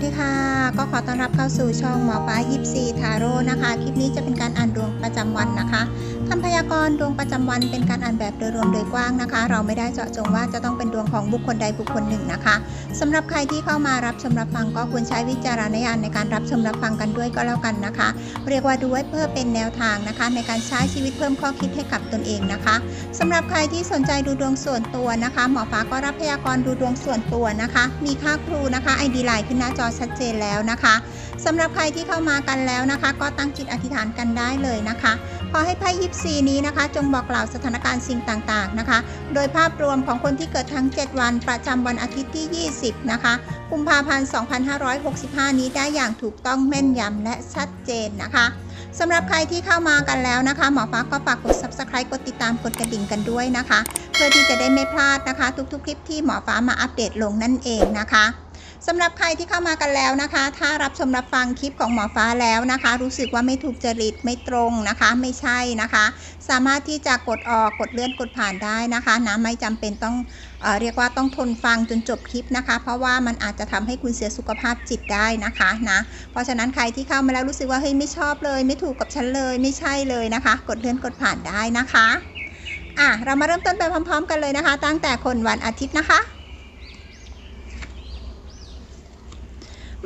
สดีค่ะ ก็ขอต้อนรับเข้าสู่ช่องหมอปลายิปซีทาโร่นะคะ คลิปนี้จะเป็นการอ่านดวงประจำวันนะคะคำพยากรณ์ดวงประจำวันเป็นการอ่านแบบโดยรวมโดยกว้างนะคะ เราไม่ได้เจาะจงว่าจะต้องเป็นดวงของบุคคลใดบุคคลหนึ่งนะคะสำหรับใครที่เข้ามารับชมรับฟังก็ควรใช้วิจารณญาณในการรับชมรับฟังกันด้วยก็แล้วกันนะคะ เรียกว่าดูไว้เพื่อเป็นแนวทางนะคะ ในการใช้ชีวิตเพิ่มข้อคิดให้กับตนเองนะคะสำหรับใครที่สนใจดูดวงส่วนตัวนะคะ หมอฟ้าก็รับพยากรณ์ดูดวงส่วนตัวนะคะ มีค่าครูนะคะ ID ไลน์ขึ้นหน้าจอชัดเจนแล้วนะคะสำหรับใครที่เข้ามากันแล้วนะคะ ก็ตั้งจิตอธิษฐานกันได้เลยนะคะขอให้ไพ่ยิปซีนี้นะคะ จงบอกกล่าวสถานการณ์สิ่งต่างๆนะคะ โดยภาพรวมของคนที่เกิดทั้ง 7 วัน ประจำวันอาทิตย์ที่ 20 นะคะกุมภาพันธ์ 2565 นี้ได้อย่างถูกต้องแม่นยำและชัดเจนนะคะสำหรับใครที่เข้ามากันแล้วนะคะ หมอฟ้าก็ฝากกด subscribe กดติดตามกดกระดิ่งกันด้วยนะคะ เพื่อที่จะได้ไม่พลาดนะคะ ทุกๆ คลิปที่หมอฟ้ามาอัปเดตลงนั่นเองนะคะ สำหรับใครที่เข้ามากันแล้วนะคะ ถ้ารับชมรับฟังคลิปของหมอฟ้าแล้วนะคะ รู้สึกว่าไม่ถูกจริตไม่ตรงนะคะ ไม่ใช่นะคะ สามารถที่จะกดออกกดเลื่อนกดผ่านได้นะคะนะไม่จำเป็นต้องเอเรียกว่าต้องทนฟังจนจบคลิปนะคะ เพราะว่ามันอาจจะทำให้คุณเสียสุขภาพจิตได้นะคะนะเพราะฉะนั้นใครที่เข้ามาแล้วรู้สึกว่าเฮ้ยไม่ชอบเลย ไม่ถูกกับฉันเลยไม่ใช่เลยนะคะ กดเลื่อนกดผ่านได้นะคะอะเรามาเริ่มต้นไปพร้อม ๆ กันเลยนะคะ ตั้งแต่คนวันอาทิตย์นะคะ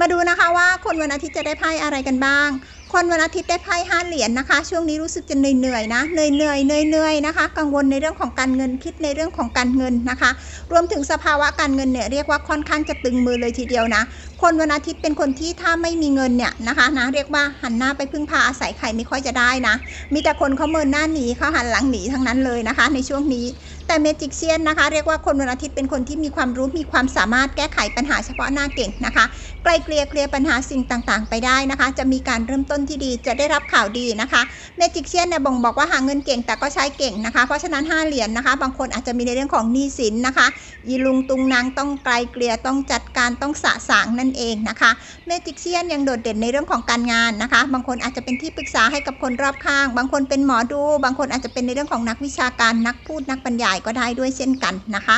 มาดูนะคะว่าคนวันอาทิตย์จะได้ไพ่อะไรกันบ้าง คนวันอาทิตย์ได้ไพ่ห้าเหรียญนะคะ ช่วงนี้รู้สึกจะเหนื่อยๆนะ เหนื่อยๆเหนื่อยๆนะคะ กังวลในเรื่องของการเงิน คิดในเรื่องของการเงินนะคะ รวมถึงสภาวะการเงินเนี่ยเรียกว่าค่อนข้างจะตึงมือเลยทีเดียวนะ คนวันอาทิตย์เป็นคนที่ถ้าไม่มีเงินเนี่ยนะคะนะเรียกว่าหันหน้าไปพึ่งพาอาศัยใครไม่ค่อยจะได้นะ มีแต่คนเขาเมินหน้าหนีเขาหันหลังหนีทั้งนั้นเลยนะคะ ในช่วงนี้ แต่เมจิกเซียนนะคะเรียกว่าคนวันอาทิตย์เป็นคนที่มีความรู้มีความสามารถแก้ไขปัญหาเฉพาะหน้าเก่งนะคะไกลเกลี่ยเคลียร์ปัญหาสิ่งต่างๆ ไปได้นะคะ จะมีการเริ่มต้นที่ดีจะได้รับข่าวดีนะคะเมจิกเซียนเนี่ยบ่งบอกว่าหาเงินเก่งแต่ก็ใช้เก่งนะคะ เพราะฉะนั้น5เหรียญนะคะ บางคนอาจจะมีในเรื่องของหนี้สินนะคะยีลุงตุงนางต้องไกลเกลี่ยต้องจัดการต้องสะสางนั่นเองนะคะเมจิกเซียนยังโดดเด่นในเรื่องของการงานนะคะ บางคนอาจจะเป็นที่ปรึกษาให้กับคนรอบข้าง บางคนเป็นหมอดู บางคนอาจจะเป็นในเรื่องของนักวิชาการนักพูดนักบรรยายก็ได้ด้วยเช่นกันนะคะ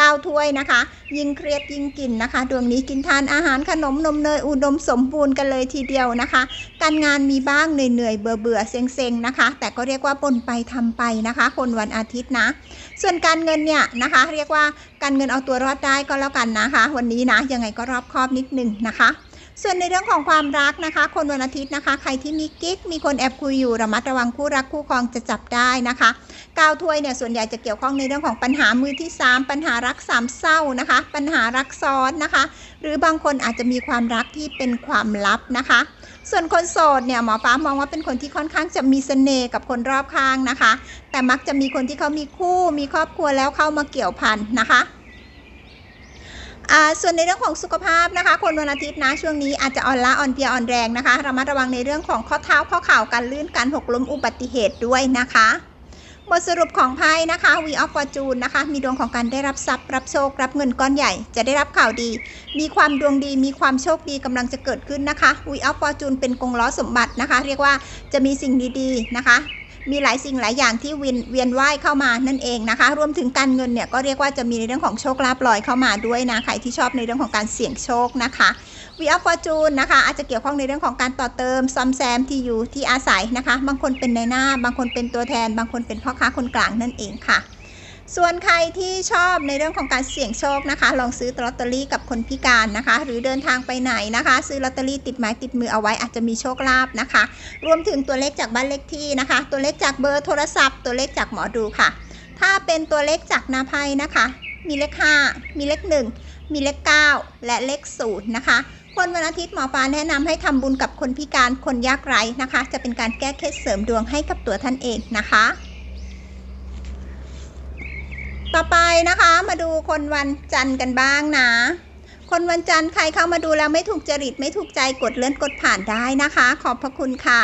ก้าวถ้วยนะคะ ยิ่งเครียดยิ่งกินนะคะ ดวงนี้กินทานอาหารขนมนมเนยอุดมสมบูรณ์กันเลยทีเดียวนะคะ การงานมีบ้างเหนื่อยๆเบื่อเบื่อเซ็งๆนะคะ แต่ก็เรียกว่าปนไปทำไปนะคะ คนวันอาทิตย์นะ ส่วนการเงินเนี่ยนะคะ เรียกว่าการเงินเอาตัวรอดได้ก็แล้วกันนะคะ วันนี้นะยังไงก็รอบคอบนิดนึงนะคะ ส่วนในเรื่องของความรักนะคะ คนวันอาทิตย์นะคะ ใครที่มีกิ๊กมีคนแอบคุยอยู่ระมัดระวังคู่รักคู่ครองจะจับได้นะคะก้าวถ้วยเนี่ยส่วนใหญ่จะเกี่ยวข้องในเรื่องของปัญหามือที่ 3 ปัญหารักสามเศร้านะคะ ปัญหารักซ้อนนะคะ หรือบางคนอาจจะมีความรักที่เป็นความลับนะคะ ส่วนคนโสดเนี่ยหมอฟ้ามองว่าเป็นคนที่ค่อนข้างจะมีเสน่ห์กับคนรอบข้างนะคะ แต่มักจะมีคนที่เขามีคู่มีครอบครัวแล้วเข้ามาเกี่ยวพันนะคะ ส่วนในเรื่องของสุขภาพนะคะ คนวันอาทิตย์นะช่วงนี้อาจจะอ่อนล้าอ่อนเพลียอ่อนแรงนะคะระมัดระวังในเรื่องของข้อเท้าข้อเข่าการลื่นการหกล้มอุบัติเหตุด้วยนะคะบทสรุปของไพ่นะคะ We of Fortune นะคะ มีดวงของการได้รับทรัพย์ รับโชค รับเงินก้อนใหญ่ จะได้รับข่าวดี มีความดวงดี มีความโชคดีกำลังจะเกิดขึ้นนะคะ We of Fortune เป็นกงล้อสมบัตินะคะ เรียกว่าจะมีสิ่งดีๆนะคะ มีหลายสิ่งหลายอย่างที่เวียนเวียนว่ายเข้ามานั่นเองนะคะ รวมถึงการเงินเนี่ยก็เรียกว่าจะมีในเรื่องของโชคลาภลอยเข้ามาด้วยนะใครที่ชอบในเรื่องของการเสี่ยงโชคนะคะวีอัพฟอร์จูนนะคะอาจจะเกี่ยวข้องในเรื่องของการต่อเติมซ่อมแซมที่อยู่ที่อาศัยนะคะ บางคนเป็นในหน้า บางคนเป็นตัวแทน บางคนเป็นพ่อค้าคนกลางนั่นเองค่ะ ส่วนใครที่ชอบในเรื่องของการเสี่ยงโชคนะคะ ลองซื้อลอตเตอรี่กับคนพิการนะคะ หรือเดินทางไปไหนนะคะ ซื้อลอตเตอรี่ติดไม้ติดมือเอาไว้อาจจะมีโชคลาภนะคะ รวมถึงตัวเลขจากบ้านเลขที่นะคะ ตัวเลขจากเบอร์โทรศัพท์ ตัวเลขจากหมอดูค่ะ ถ้าเป็นตัวเลขจากนาไพ่นะคะ มีเลข 5 มีเลข 1 มีเลข 9 และเลข0นะคะคนวันอาทิตย์หมอฟ้าแนะนำให้ทำบุญกับคนพิการคนยากไร้นะคะ จะเป็นการแก้เคล็ดเสริมดวงให้กับตัวท่านเองนะคะ ต่อไปนะคะมาดูคนวันจันทร์กันบ้างนะ คนวันจันทร์ใครเข้ามาดูแล้วไม่ถูกจริตไม่ถูกใจกดเลื่อนกดผ่านได้นะคะ ขอบพระคุณค่ะ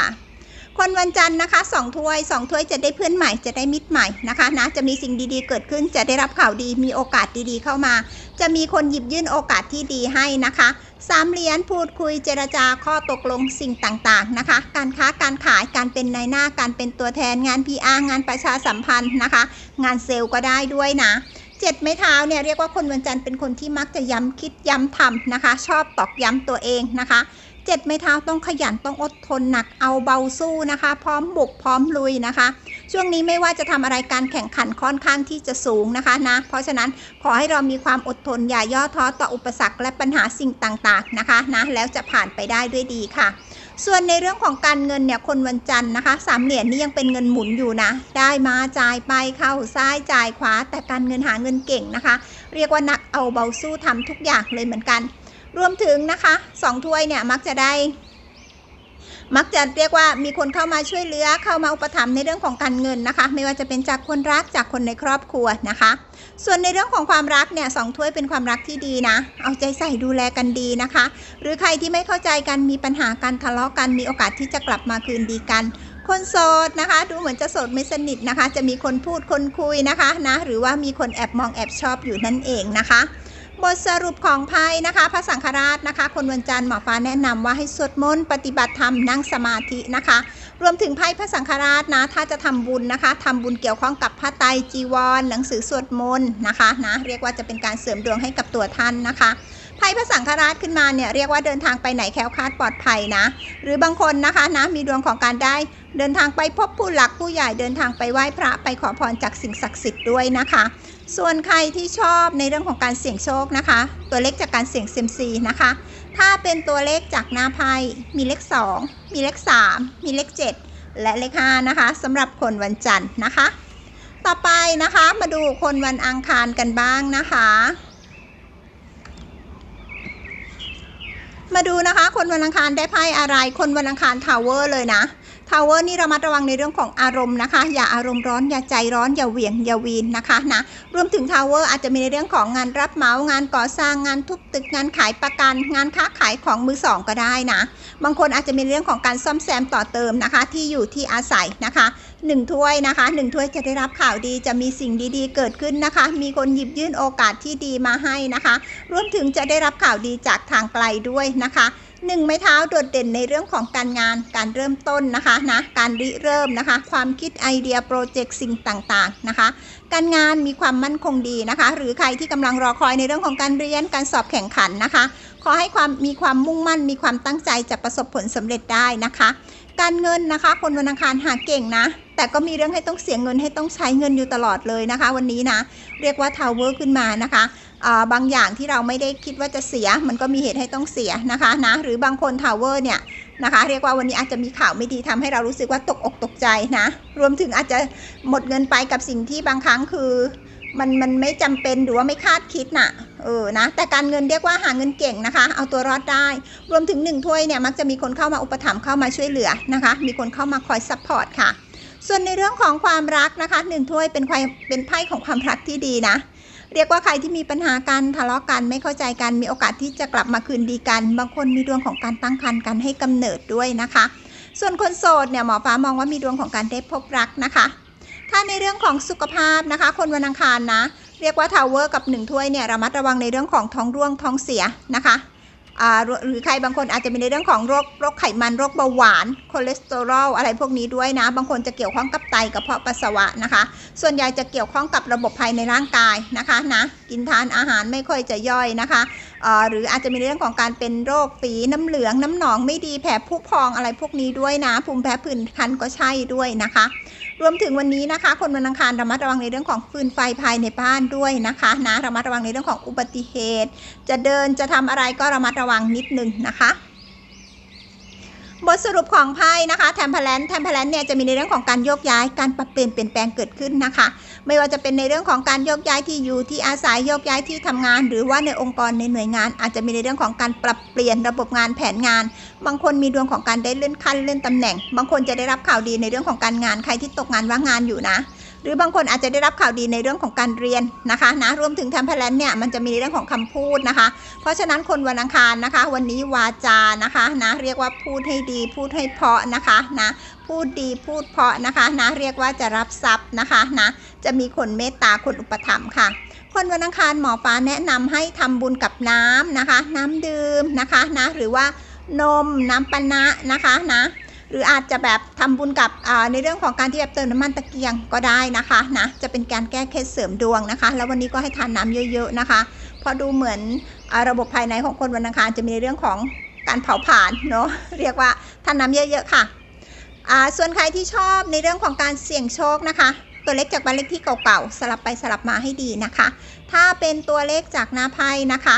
คนวันจันทร์นะคะสองถ้วยสองถ้วยจะได้เพื่อนใหม่จะได้มิตรใหม่นะคะนะจะมีสิ่งดีๆเกิดขึ้นจะได้รับข่าวดีมีโอกาสดีๆเข้ามา จะมีคนหยิบยื่นโอกาสที่ดีให้นะคะสามเหรียญพูดคุยเจรจาข้อตกลงสิ่งต่างๆนะคะ การค้าการขายการเป็นนายหน้าการเป็นตัวแทนงาน PR งานประชาสัมพันธ์นะคะ งานเซลล์ก็ได้ด้วยนะเจจ็ดไม้เท้าเนี่ยเรียกว่าคนวันจันทร์เป็นคนที่มักจะย้ำคิดย้ำทำนะคะ ชอบตอกย้ำตัวเองนะคะ เจ็ดไม้เท้าต้องขยันต้องอดทนหนักเอาเบาสู้นะคะ พร้อมบุกพร้อมลุยนะคะ ช่วงนี้ไม่ว่าจะทำอะไรการแข่งขันค่อนข้างที่จะสูงนะคะนะ เพราะฉะนั้นขอให้เรามีความอดทนอย่าย่อท้อต่ออุปสรรคและปัญหาสิ่งต่างๆนะคะนะแล้วจะผ่านไปได้ด้วยดีค่ะส่วนในเรื่องของการเงินเนี่ยคนวันจันทร์นะคะสามเหรียญนี่ยังเป็นเงินหมุนอยู่นะ ได้มาจ่ายไปเข้าซ้ายจ่ายขวา แต่การเงินหาเงินเก่งนะคะ เรียกว่านักเอาเบาสู้ทำทุกอย่างเลยเหมือนกัน รวมถึงนะคะสองถ้วยเนี่ยมักจะได้ มักจะเรียกว่ามีคนเข้ามาช่วยเหลือเข้ามาอุปถัมภ์ในเรื่องของการเงินนะคะ ไม่ว่าจะเป็นจากคนรักจากคนในครอบครัวนะคะ ส่วนในเรื่องของความรักเนี่ยสองถ้วยเป็นความรักที่ดีนะ เอาใจใส่ดูแลกันดีนะคะ หรือใครที่ไม่เข้าใจกันมีปัญหาการทะเลาะกันมีโอกาสที่จะกลับมาคืนดีกันคนโสดนะคะ ดูเหมือนจะโสดไม่สนิทนะคะ จะมีคนพูดคนคุยนะคะนะหรือว่ามีคนแอบมองแอบชอบอยู่นั่นเองนะคะ บทสรุปของไพ่นะคะ พระสังฆราชนะคะ คนวันจันทร์หมอฟ้าแนะนำว่าให้สวดมนต์ปฏิบัติธรรมนั่งสมาธินะคะ รวมถึงไพ่พระสังฆราชนะ ถ้าจะทำบุญนะคะทำบุญเกี่ยวข้องกับพระไตรจีวร หนังสือสวดมนต์นะคะนะเรียกว่าจะเป็นการเสริมดวงให้กับตัวท่านนะคะ ไพ่พระสังฆราชขึ้นมาเนี่ยเรียกว่าเดินทางไปไหนแคล้วคลาดปลอดภัยนะ หรือบางคนนะคะนะมีดวงของการได้ เดินทางไปพบผู้หลักผู้ใหญ่เดินทางไปไหว้พระไปขอพรจากสิ่งศักดิ์สิทธิ์ด้วยนะคะ ส่วนใครที่ชอบในเรื่องของการเสี่ยงโชคนะคะ ตัวเลขจากการเสี่ยงเซยมซีนะคะ ถ้าเป็นตัวเลขจากหน้าไพ่มีเลข 2 มีเลข 3 มีเลข 7 และเลข5นะคะสำหรับคนวันจันทร์นะคะ ต่อไปนะคะมาดูคนวันอังคารกันบ้างนะคะ มาดูนะคะ คนวันอังคารได้ไพ่อะไร คนวันอังคารทาวเวอร์เลยนะ ทาวเวอร์นี่เรามาระวังในเรื่องของอารมณ์นะคะ อย่าอารมณ์ร้อนอย่าใจร้อนอย่าเหวี่ยงอย่าวีนนะคะนะรวมถึงทาวเวอร์อาจจะมีในเรื่องของงานรับเหมางานก่อสร้างงานทุบตึกงานขายประกัน งานค้าขายของมือสองก็ได้นะ บางคนอาจจะมีเรื่องของการซ่อมแซมต่อเติมนะคะ ที่อยู่ที่อาศัยนะคะหนึ่งถ้วยนะคะหนึ่งถ้วยจะได้รับข่าวดีจะมีสิ่งดีๆ เกิดขึ้นนะคะ มีคนหยิบยื่นโอกาสที่ดีมาให้นะคะ รวมถึงจะได้รับข่าวดีจากทางไกลด้วยนะคะ หนึ่งไม้เท้าโดดเด่นในเรื่องของการงานการเริ่มต้นนะคะนะการริเริ่มนะคะ ความคิดไอเดียโปรเจกต์สิ่งต่างๆนะคะ การงานมีความมั่นคงดีนะคะ หรือใครที่กำลังรอคอยในเรื่องของการเรียนการสอบแข่งขันนะคะ ขอให้ความมีความมุ่งมั่นมีความตั้งใจจะประสบผลสำเร็จได้นะคะ การเงินนะคะ คนวันอังคารหาเก่งนะ แต่ก็มีเรื่องให้ต้องเสียเงินให้ต้องใช้เงินอยู่ตลอดเลยนะคะ วันนี้นะ เรียกว่าทาวเวอร์ขึ้นมานะคะอ่าบางอย่างที่เราไม่ได้คิดว่าจะเสีย มันก็มีเหตุให้ต้องเสียนะคะนะหรือบางคนทาวเวอร์เนี่ยนะคะ เรียกว่าวันนี้อาจจะมีข่าวไม่ดีทำให้เรารู้สึกว่าตกอกตกใจนะ รวมถึงอาจจะหมดเงินไปกับสิ่งที่บางครั้งคือ มันมันไม่จำเป็นหรือว่าไม่คาดคิดน่ะเออนะแต่การเงินเรียกว่าหาเงินเก่งนะคะ เอาตัวรอดได้ รวมถึงหนึ่งถ้วยเนี่ยมักจะมีคนเข้ามาอุปถัมภ์เข้ามาช่วยเหลือนะคะ มีคนเข้ามาคอยซัพพอร์ตค่ะ ส่วนในเรื่องของความรักนะคะหนึ่งถ้วยเป็นควายเป็นไพ่ของความรักที่ดีนะเรียกว่าใครที่มีปัญหากันทะเลาะกันไม่เข้าใจกันมีโอกาสที่จะกลับมาคืนดีกัน บางคนมีดวงของการตั้งครรภ์กันให้กำเนิดด้วยนะคะ ส่วนคนโสดเนี่ยหมอฟ้ามองว่ามีดวงของการได้พบรักนะคะ ถ้าในเรื่องของสุขภาพนะคะ คนวันอังคารนะ เรียกว่าทาวเวอร์กับหนึ่งถ้วยเนี่ยระมัดระวังในเรื่องของท้องร่วงท้องเสียนะคะหรือใครบางคนอาจจะมีในเรื่องของโรคโรคไขมันโรคเบาหวานคอเลสเตอรอลอะไรพวกนี้ด้วยนะ บางคนจะเกี่ยวข้องกับไตกระเพาะปัสสาวะนะคะ ส่วนใหญ่จะเกี่ยวข้องกับระบบภายในร่างกายนะคะนะกินทานอาหารไม่ค่อยจะย่อยนะคะ หรืออาจจะมีเรื่องของการเป็นโรคฝีน้ำเหลืองน้ำหนองไม่ดีแผลผุพองอะไรพวกนี้ด้วยนะภูมิแพ้ผื่นคันก็ใช่ด้วยนะคะ รวมถึงวันนี้นะคะ คนวันอังคารระมัดระวังในเรื่องของฟืนไฟภายในบ้านด้วยนะคะนะระมัดระวังในเรื่องของอุบัติเหตุ จะเดินจะทำอะไรก็ระมัดระวังนิดนึงนะคะบทสรุปของไพ่นะคะแทมเพลนแทมเพลนเนี่ยจะมีในเรื่องของการโยกย้ายการปรับเปลี่ยนเปลี่ยนแปลงเกิดขึ้นนะคะ ไม่ว่าจะเป็นในเรื่องของการโยกย้ายที่อยู่ที่อาศัยโยกย้ายที่ทำงาน หรือว่าในองค์กรในหน่วยงาน อาจจะมีในเรื่องของการปรับเปลี่ยนระบบงานแผนงาน บางคนมีดวงของการได้เลื่อนขั้นเลื่อนตำแหน่ง บางคนจะได้รับข่าวดีในเรื่องของการงานใครที่ตกงานว่างงานอยู่นะ รือบางคนอาจจะได้รับข่าวดีในเรื่องของการเรียนนะคะนะรวมถึงแทมเพลนเนี่ยมันจะมีในเรื่องของคำพูดนะคะ เพราะฉะนั้นคนวันอังคารนะคะ วันนี้วาจานะคะนะเรียกว่าพูดให้ดีพูดให้เพาะนะคะนะพูดดีพูดเพาะนะคะนะเรียกว่าจะรับทรัพย์นะคะนะจะมีคนเมตตาคนอุปถัมภ์ค่ะคนวันอังคารหมอฟ้าแนะนำให้ทำบุญกับน้ำนะคะ น้ำดื่มนะคะนะหรือว่านมน้ำปนะนะคะนะ หรืออาจจะแบบทำบุญกับในเรื่องของการที่แบบเติมน้ำมันตะเกียงก็ได้นะคะนะจะเป็นการแก้เคล็ดเสริมดวงนะคะ แล้ววันนี้ก็ให้ทานน้ำเยอะๆนะคะเพราะดูเหมือนอระบบภายในของคนวันอังคารจะมีในเรื่องของการเผาผลาญเนาะเรียกว่าทานน้ำเยอะๆค่ะส่วนใครที่ชอบในเรื่องของการเสี่ยงโชคนะคะ ตัวเลขจากบ้านเลขที่เก่าๆสลับไปสลับมาให้ดีนะคะ ถ้าเป็นตัวเลขจากหน้าไพ่นะคะ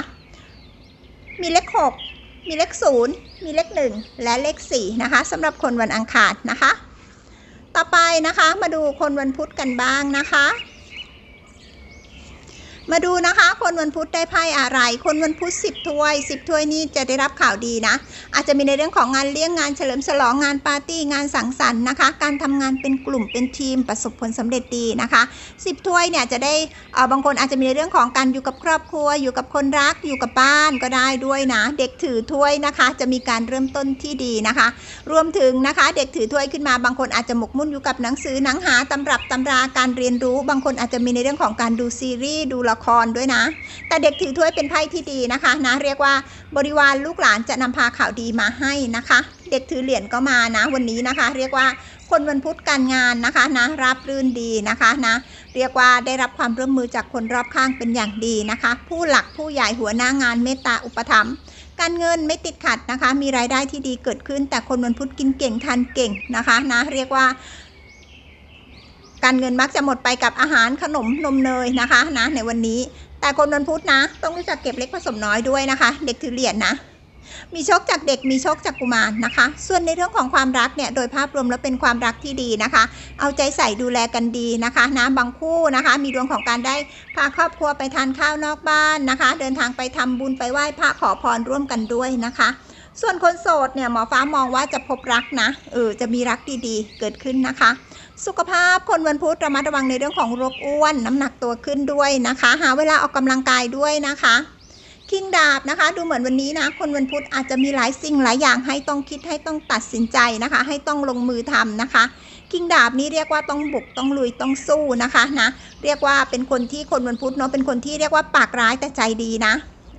มีเลข6 มีเลข0มีเลข1และเลข4นะคะสำหรับคนวันอังคารนะคะ ต่อไปนะคะมาดูคนวันพุธกันบ้างนะคะ มาดูนะคะ คนวันพุธได้ไพ่อะไร คนวันพุธ10ถ้วย 10ถ้วยนี่จะได้รับข่าวดีนะ อาจจะมีในเรื่องของงานเลี้ยงงานเฉลิมฉลองงานปาร์ตี้งานสังสรรค์นะคะ การทำงานเป็นกลุ่มเป็นทีมประสบผลสำเร็จดีนะคะ 10ถ้วยเนี่ยจะได้เอ่อบางคนอาจจะมีในเรื่องของการอยู่กับครอบครัว อยู่กับคนรักอยู่กับบ้านก็ได้ด้วยนะ เด็กถือถ้วยนะคะ จะมีการเริ่มต้นที่ดีนะคะ รวมถึงนะคะ เด็กถือถ้วยขึ้นมาบางคนอาจจะหมกมุ่นอยู่กับหนังสือหนังหาตำรับตำราการเรียนรู้ บางคนอาจจะมีในเรื่องของการดูซีรีส์ดูละครด้วยนะ แต่เด็กถือถ้วยเป็นไพ่ที่ดีนะคะนะเรียกว่าบริวารลูกหลานจะนำพาข่าวดีมาให้นะคะ เด็กถือเหรียญก็มานะ วันนี้นะคะ เรียกว่าคนวันพุธการงานนะคะนะรับรื่นดีนะคะนะเรียกว่าได้รับความร่วมมือจากคนรอบข้างเป็นอย่างดีนะคะ ผู้หลักผู้ใหญ่หัวหน้างานเมตตาอุปถัมภ์การเงินไม่ติดขัดนะคะ มีรายได้ที่ดีเกิดขึ้น แต่คนวันพุธกินเก่งทานเก่งนะคะนะเรียกว่า การเงินมักจะหมดไปกับอาหารขนมนมเนยนะคะนะในวันนี้ แต่คนวันพุธนะ ต้องรู้จักเก็บเล็กผสมน้อยด้วยนะคะ เด็กถือเหรียญนะมีโชคจากเด็กมีโชคจากกุมารนะคะ ส่วนในเรื่องของความรักเนี่ยโดยภาพรวมแล้วเป็นความรักที่ดีนะคะ เอาใจใส่ดูแลกันดีนะคะนะบางคู่นะคะ มีดวงของการได้พาครอบครัวไปทานข้าวนอกบ้านนะคะ เดินทางไปทำบุญไปไหว้พระขอพรร่วมกันด้วยนะคะ ส่วนคนโสดเนี่ยหมอฟ้ามองว่าจะพบรักนะเออจะมีรักดีๆ เกิดขึ้นนะคะ สุขภาพคนวันพุธระมัดระวังในเรื่องของโรคอ้วน น้ำหนักตัวขึ้นด้วยนะคะ หาเวลาออกกำลังกายด้วยนะคะคิงดาบนะคะ ดูเหมือนวันนี้นะ คนวันพุธอาจจะมีหลายสิ่งหลายอย่างให้ต้องคิดให้ต้องตัดสินใจนะคะ ให้ต้องลงมือทำนะคะคิงดาบนี้เรียกว่าต้องบุกต้องลุยต้องสู้นะคะนะเรียกว่าเป็นคนที่คนวันพุธเนาะเป็นคนที่เรียกว่าปากร้ายแต่ใจดีนะ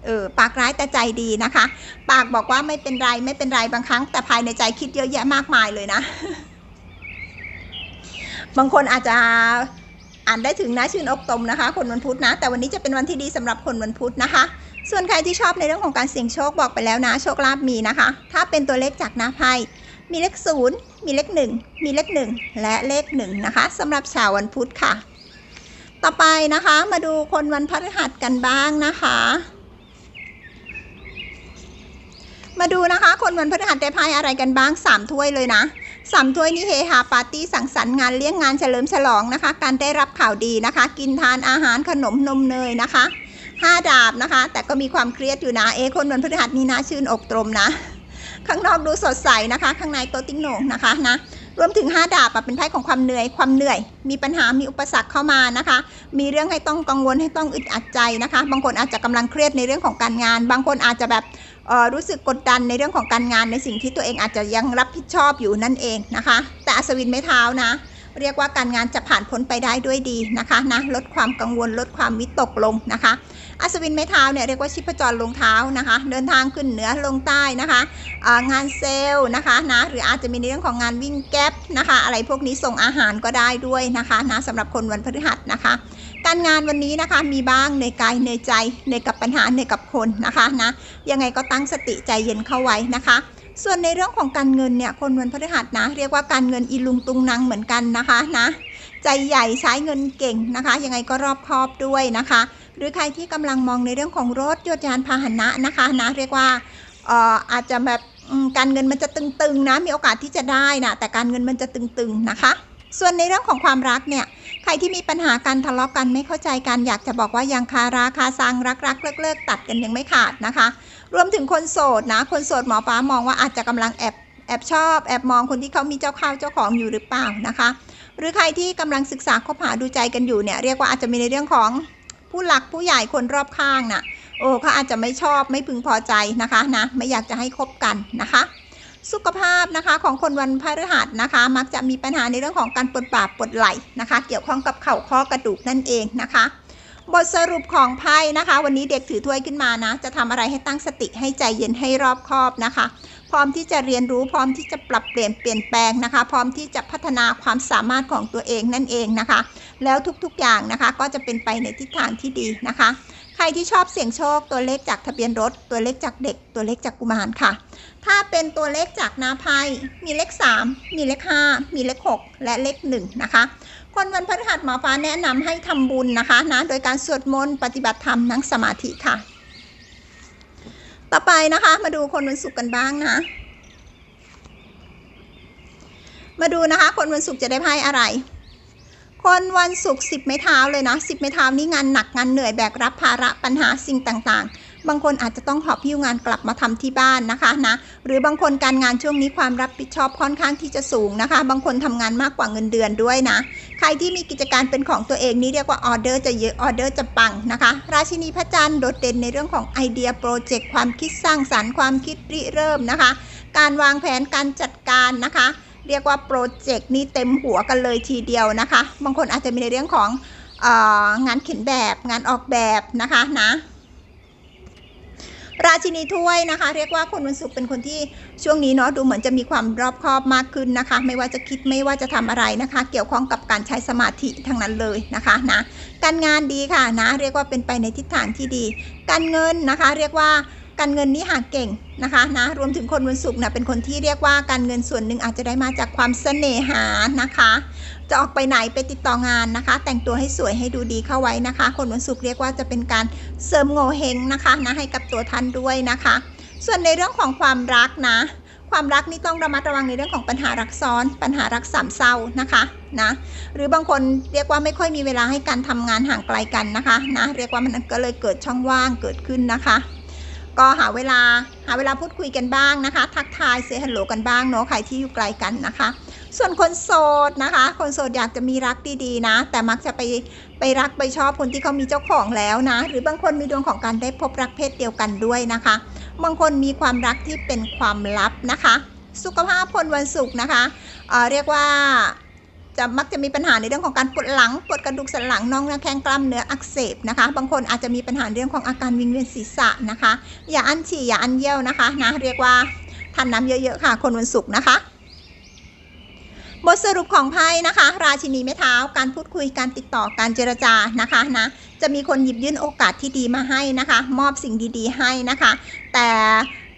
เออปากร้ายแต่ใจดีนะคะ ปากบอกว่าไม่เป็นไรไม่เป็นไรบางครั้ง แต่ภายในใจคิดเยอะแยะมากมายเลยนะ บางคนอาจจะอ่านได้ถึงนะชื่นอกตมนะคะ คนวันพุธนะ แต่วันนี้จะเป็นวันที่ดีสำหรับคนวันพุธนะคะ ส่วนใครที่ชอบในเรื่องของการเสี่ยงโชคบอกไปแล้วนะ โชคลาภมีนะคะ ถ้าเป็นตัวเลขจากหน้าไพ่มีเลขศูนย์มีเลขหนึ่งมีเลขหนึ่งและเลขหนึ่งนะคะสำหรับชาววันพุธค่ะ ต่อไปนะคะมาดูคนวันพฤหัสกันบ้างนะคะ มาดูนะคะ คนวันพฤหัสได้ไพ่อะไรกันบ้างสามถ้วยเลยนะ สามถ้วยนี่เฮฮาปาร์ตี้สังสรรค์งานเลี้ยงงานเฉลิมฉลองนะคะ การได้รับข่าวดีนะคะ กินทานอาหารขนมนมเนยนะคะห้าดาบนะคะ แต่ก็มีความเครียดอยู่นะเอคนวันพฤหัสนี่นะชื่นอกตรมนะ ข้างนอกดูสดใสนะคะ ข้างในโตติ้งโหน่งนะคะนะรวมถึง 5 ดาบเป็นไพ่ของความเหนื่อยความเหนื่อย มีปัญหามีอุปสรรคเข้ามานะคะ มีเรื่องให้ต้องกังวลให้ต้องอึดอัดใจนะคะ บางคนอาจจะกำลังเครียดในเรื่องของการงาน บางคนอาจจะแบบ รู้สึกกดดันในเรื่องของการงานในสิ่งที่ตัวเองอาจจะยังรับผิดชอบอยู่นั่นเองนะคะ แต่อัศวินไม้เท้านะ เรียกว่าการงานจะผ่านพ้นไปได้ด้วยดีนะคะนะลดความกังวลลดความวิตกลงนะคะ อัศวินไม้เท้าเนี่ยเรียกว่าชิพจรลงเท้านะคะ เดินทางขึ้นเหนือลงใต้นะคะงานเซลล์นะคะนะหรืออาจจะมีในเรื่องของงานวิ่งแก๊ปนะคะ อะไรพวกนี้ส่งอาหารก็ได้ด้วยนะคะนะสำหรับคนวันพฤหัสนะคะ การงานวันนี้นะคะมีบ้างในกายในใจในกับปัญหาในกับคนนะคะนะยังไงก็ตั้งสติใจเย็นเข้าไว้นะคะ ส่วนในเรื่องของการเงินเนี่ยคนวันพฤหัสนะ เรียกว่าการเงินอีลุงตุงนางเหมือนกันนะคะนะใจใหญ่ใช้เงินเก่งนะคะ ยังไงก็รอบคอบด้วยนะคะ หรือใครที่กำลังมองในเรื่องของรถยนต์ยานพาหนะนะคะนะเรียกว่าเอ่ออาจจะแบบการเงินมันจะตึงๆนะมีโอกาสที่จะได้นะแต่การเงินมันจะตึงๆนะคะ ส่วนในเรื่องของความรักเนี่ย ใครที่มีปัญหาการทะเลาะกันไม่เข้าใจกันอยากจะบอกว่ายังคาราคาซังรักรักเลิกเลิกตัดกันยังไม่ขาดนะคะ รวมถึงคนโสดนะ คนโสดหมอฟ้ามองว่าอาจจะกำลังแอบแอบชอบแอบมองคนที่เขามีเจ้าข้าวเจ้าของอยู่หรือเปล่านะคะ หรือใครที่กำลังศึกษาคบหาดูใจกันอยู่เนี่ยเรียกว่าอาจจะมีในเรื่องของผู้หลักผู้ใหญ่คนรอบข้างน่ะโอ้เขาอาจจะไม่ชอบไม่พึงพอใจนะคะนะไม่อยากจะให้คบกันนะคะ สุขภาพนะคะของคนวันพฤหัสนะคะ มักจะมีปัญหาในเรื่องของการปวดบ่าปวดไหล่นะคะ เกี่ยวข้องกับเข่าข้อกระดูกนั่นเองนะคะ บทสรุปของไพ่นะคะ วันนี้เด็กถือถ้วยขึ้นมานะ จะทำอะไรให้ตั้งสติให้ใจเย็นให้รอบคอบนะคะ พร้อมที่จะเรียนรู้พร้อมที่จะปรับเปลี่ยนเปลี่ยนแปลงนะคะ พร้อมที่จะพัฒนาความสามารถของตัวเองนั่นเองนะคะ แล้วทุกๆอย่างนะคะก็จะเป็นไปในทิศทางที่ดีนะคะ ครที่ชอบเสี่ยงโชคตัวเลขจากทะเบียนรถ ตัวเลขจากเด็ก ตัวเลขจากกุมารค่ะ ถ้าเป็นตัวเลขจากนาไพ่มีเลข 3 มีเลข 5 มีเลข 6 และเลข 1 นะคะ คนวันพฤหัสหมอฟ้าแนะนำให้ทำบุญนะคะนะโดยการสวดมนต์ปฏิบัติธรรมนั่งสมาธิค่ะ ต่อไปนะคะมาดูคนวันศุกร์กันบ้างนะมาดูนะคะ คนวันศุกร์จะได้ไพ่อะไร คนวันศุกร์สิบไม้เท้าเลยนะสิบไม้เท้านี่งานหนักงานเหนื่อยแบกรับภาระปัญหาสิ่งต่างๆ บางคนอาจจะต้องหอบพิ้วงานกลับมาทำที่บ้านนะคะนะหรือบางคนการงานช่วงนี้ความรับผิดชอบค่อนข้างที่จะสูงนะคะ บางคนทำงานมากกว่าเงินเดือนด้วยนะ ใครที่มีกิจการเป็นของตัวเองนี่เรียกว่าออเดอร์จะเยอะออเดอร์จะปังนะคะ ราชินีพระจันทร์โดดเด่นในเรื่องของไอเดียโปรเจกต์ความคิดสร้างสรรค์ความคิดริเริ่มนะคะ การวางแผนการจัดการนะคะ เรียกว่าโปรเจกต์นี้เต็มหัวกันเลยทีเดียวนะคะ บางคนอาจจะมีในเรื่องขององานเขียนแบบงานออกแบบนะคะนะราชินีถ้วยนะคะ เรียกว่าคนวันศุกร์เป็นคนที่ช่วงนี้เนาะดูเหมือนจะมีความรอบคอบมากขึ้นนะคะ ไม่ว่าจะคิดไม่ว่าจะทำอะไรนะคะ เกี่ยวข้องกับการใช้สมาธิทั้งนั้นเลยนะคะนะการงานดีค่ะนะ เรียกว่าเป็นไปในทิศทางที่ดี การเงินนะคะ เรียกว่า การเงินนี้หาเก่งนะคะนะรวมถึงคนวันศุกร์นะเป็นคนที่เรียกว่าการเงินส่วนหนึ่งอาจจะได้มาจากความเสน่หานะคะ จะออกไปไหนไปติดต่องานนะคะ แต่งตัวให้สวยให้ดูดีเข้าไว้นะคะ คนวันศุกร์เรียกว่าจะเป็นการเสริมโงเฮงนะคะนะให้กับตัวท่านด้วยนะคะ ส่วนในเรื่องของความรักนะความรักนี่ต้องระมัดระวังในเรื่องของปัญหารักซ้อน ปัญหารักสามเศร้านะคะนะหรือบางคนเรียกว่าไม่ค่อยมีเวลาให้การทำงานห่างไกลกันนะคะนะเรียกว่ามันก็เลยเกิดช่องว่างเกิดขึ้นนะคะ ก็หาเวลาหาเวลาพูดคุยกันบ้างนะคะ ทักทายเซฮัลโหลกันบ้างเนาะใครที่อยู่ไกลกันนะคะ ส่วนคนโสดนะคะ คนโสดอยากจะมีรักดีๆนะ แต่มักจะไปไปรักไปชอบคนที่เขามีเจ้าของแล้วนะ หรือบางคนมีดวงของการได้พบรักเพศเดียวกันด้วยนะคะ บางคนมีความรักที่เป็นความลับนะคะ สุขภาพคนวันศุกร์นะคะเออเรียกว่า จะมักจะมีปัญหาในเรื่องของการปวดหลังปวดกระดูกสันหลังน่องน้าแข้งกล้ามเนื้ออักเสบนะคะ บางคนอาจจะมีปัญหาเรื่องของอาการวิงเวียนศีรษะนะคะ อย่าอั้นฉี่อย่าอั้นเยี่ยวนะคะนะเรียกว่าทานน้ำเยอะๆค่ะ คนวันศุกร์นะคะบทสรุปของไพ่นะคะ ราชินีไม้เท้าการพูดคุยการติดต่อการเจรจานะคะนะจะมีคนหยิบยื่นโอกาสที่ดีมาให้นะคะ มอบสิ่งดีๆให้นะคะ แต่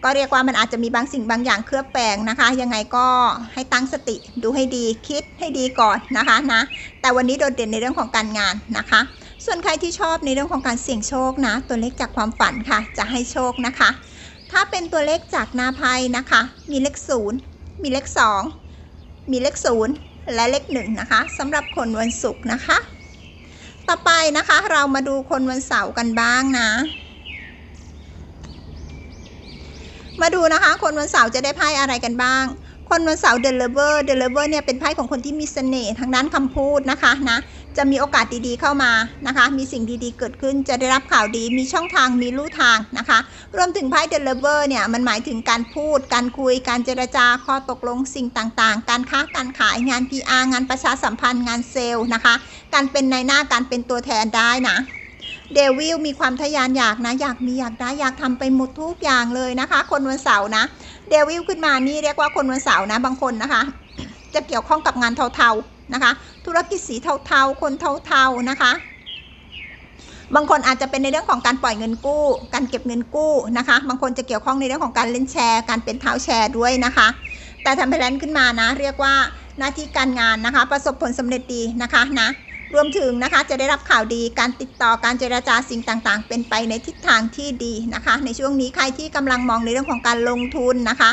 ก็เรียกว่ามันอาจจะมีบางสิ่งบางอย่างเคลือบแฝงนะคะ ยังไงก็ให้ตั้งสติดูให้ดีคิดให้ดีก่อนนะคะนะแต่วันนี้โดดเด่นในเรื่องของการงานนะคะ ส่วนใครที่ชอบในเรื่องของการเสี่ยงโชคนะ ตัวเลขจากความฝันค่ะ จะให้โชคนะคะ ถ้าเป็นตัวเลขจากหน้าไพ่นะคะ มีเลขศูนย์มีเลขสองมีเลขศูนย์และเลขหนึ่งนะคะสำหรับคนวันศุกร์นะคะ ต่อไปนะคะเรามาดูคนวันเสาร์กันบ้างนะ มาดูนะคะ คนวันเสาร์จะได้ไพ่อะไรกันบ้าง คนวันเสาร์เดลเวอร์เดลเวอร์เนี่ยเป็นไพ่ของคนที่มีเสน่ห์ทางด้านคำพูดนะคะนะ จะมีโอกาสดีๆเข้ามานะคะ มีสิ่งดีๆเกิดขึ้น จะได้รับข่าวดี มีช่องทาง มีลู่ทางนะคะ รวมถึงไพ่เดลเวอร์เนี่ยมันหมายถึงการพูด การคุย การเจรจา ข้อตกลง สิ่งต่างๆ การค้า การขาย งาน PR งานประชาสัมพันธ์ งานเซลล์นะคะ การเป็นนายหน้า การเป็นตัวแทนได้นะ เดวิลมีความทะยานอยากนะ อยากมีอยากได้อยากทำไปหมดทุกอย่างเลยนะคะ คนวันเสาร์นะ เดวิลขึ้นมานี่เรียกว่าคนวันเสาร์นะบางคนนะคะ จะเกี่ยวข้องกับงานเทาๆนะคะ ธุรกิจสีเทาๆ คนเทาๆนะคะ บางคนอาจจะเป็นในเรื่องของการปล่อยเงินกู้ การเก็บเงินกู้นะคะ บางคนจะเกี่ยวข้องในเรื่องของการเล่นแชร์ การเป็นเท้าแชร์ด้วยนะคะ แต่ทำไปแลนขึ้นมานะ เรียกว่าหน้าที่การงานนะคะ ประสบผลสำเร็จดีนะคะนะ รวมถึงนะคะจะได้รับข่าวดีการติดต่อการเจราจาสิ่งต่างๆ เป็นไปในทิศทางที่ดีนะคะ ในช่วงนี้ใครที่กำลังมองในเรื่องของการลงทุนนะคะ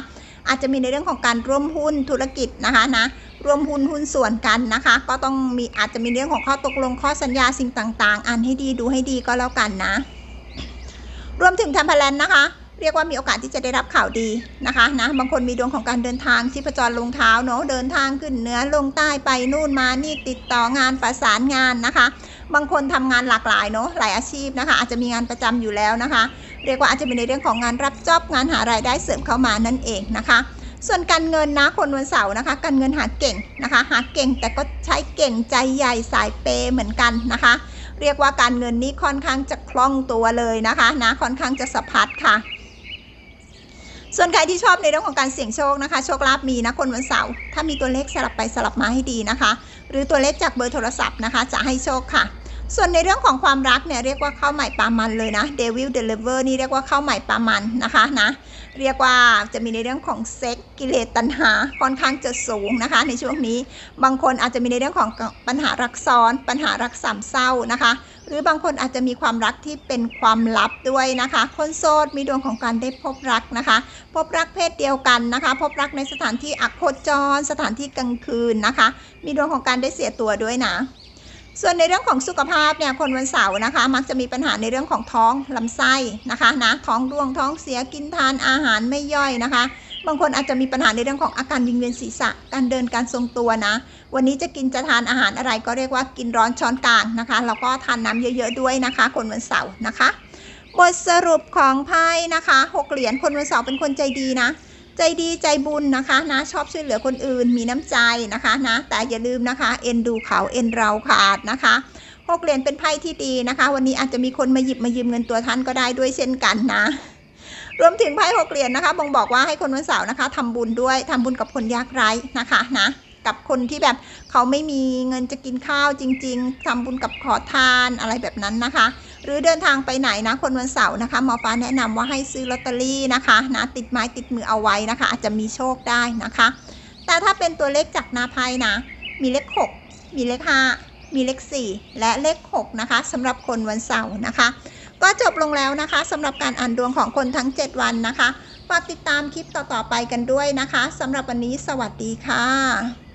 อาจจะมีในเรื่องของการร่วมหุ้นธุรกิจนะคะนะร่วมหุ้นหุ้นส่วนกันนะคะ ก็ต้องมีอาจจะมีเรื่องของข้อตกลงข้อสัญญาสิ่งต่างๆ อ่านให้ดีดูให้ดีก็แล้วกันนะ รวมถึงทำพลันนะคะ เรียกว่ามีโอกาสที่จะได้รับข่าวดีนะคะนะบางคนมีดวงของการเดินทางที่ประจรลงเท้าเนาะเดินทางขึ้นเหนือลงใต้ไปนู่นมานี่ติดต่องานประสานงานนะคะ บางคนทำงานหลากหลายเนาะหลายอาชีพนะคะ อาจจะมีงานประจำอยู่แล้วนะคะ เรียกว่าอาจจะเป็นในเรื่องของงานรับจอบงานหารายได้เสริมเข้ามานั่นเองนะคะส่วนการเงินนะคนวันเสาร์นะคะ การเงินหาเก่งนะคะ หาเก่งแต่ก็ใช้เก่งใจใหญ่สายเปย์เหมือนกันนะคะ เรียกว่าการเงินนี้ค่อนข้างจะคล่องตัวเลยนะคะนะค่อนข้างจะสะพัดค่ะ ส่วนใครที่ชอบในเรื่องของการเสี่ยงโชคนะคะ โชคลาภมีนะคนวันเสาร์ถ้ามีตัวเลขสลับไปสลับมาให้ดีนะคะ หรือตัวเลขจากเบอร์โทรศัพท์นะคะ จะให้โชคค่ะ ส่วนในเรื่องของความรักเนี่ยเรียกว่าเข้าใหม่ปลามันเลยนะ Devil Deliver นี่เรียกว่าเข้าใหม่ปลามันนะคะนะเรียกว่าจะมีในเรื่องของเซ็กกิเลสตัณหาค่อนข้างจะสูงนะคะ ในช่วงนี้บางคนอาจจะมีในเรื่องของปัญหารักซ้อน ปัญหารักสามเศร้านะคะ หรือบางคนอาจจะมีความรักที่เป็นความลับด้วยนะคะ คนโสดมีดวงของการได้พบรักนะคะ พบรักเพศเดียวกันนะคะ พบรักในสถานที่อักโคจร สถานที่กลางคืนนะคะ มีดวงของการได้เสียตัวด้วยนะส่วนในเรื่องของสุขภาพเนี่ยคนวันเสาร์นะคะ มักจะมีปัญหาในเรื่องของท้องลำไส้นะคะนะท้องร่วงท้องเสียกินทานอาหารไม่ย่อยนะคะ บางคนอาจจะมีปัญหาในเรื่องของอาการวิงเวียนศีรษะ การเดินการทรงตัวนะ วันนี้จะกินจะทานอาหารอะไรก็เรียกว่ากินร้อนช้อนกลางนะคะแล้วก็ทานน้ำเยอะๆด้วยนะคะ คนวันเสาร์นะคะ บทสรุปของไพ่นะคะหกเหรียญคนวันเสาร์เป็นคนใจดีนะ ใจดีใจบุญนะคะนะชอบช่วยเหลือคนอื่นมีน้ำใจนะคะนะแต่อย่าลืมนะคะ เอ็นดูเขาเอ็นเราขาดนะคะหกเหรียญเป็นไพ่ที่ดีนะคะ วันนี้อาจจะมีคนมาหยิบมายืมเงินตัวท่านก็ได้ด้วยเช่นกันนะ รวมถึงไพ่หกเหรียญนะคะบ่งบอกว่าให้คนวันเสาร์นะคะทำบุญด้วยทำบุญกับคนยากไร้นะคะนะกับคนที่แบบเขาไม่มีเงินจะกินข้าวจริง ๆทำบุญกับขอทานอะไรแบบนั้นนะคะ หรือเดินทางไปไหนนะคนวันเสาร์นะคะหมอฟ้าแนะนำว่าให้ซื้อลอตเตอรี่นะคะนะติดไม้ติดมือเอาไว้นะคะ อาจจะมีโชคได้นะคะ แต่ถ้าเป็นตัวเลขจากนาไพ่นะ มีเลข 6 มีเลข 5 มีเลข 4 และเลข 6 นะคะสำหรับคนวันเสาร์นะคะ ก็จบลงแล้วนะคะสำหรับการอ่านดวงของคนทั้ง 7 วันนะคะฝากติดตามคลิปต่อๆไปกันด้วยนะคะสำหรับวันนี้สวัสดีค่ะ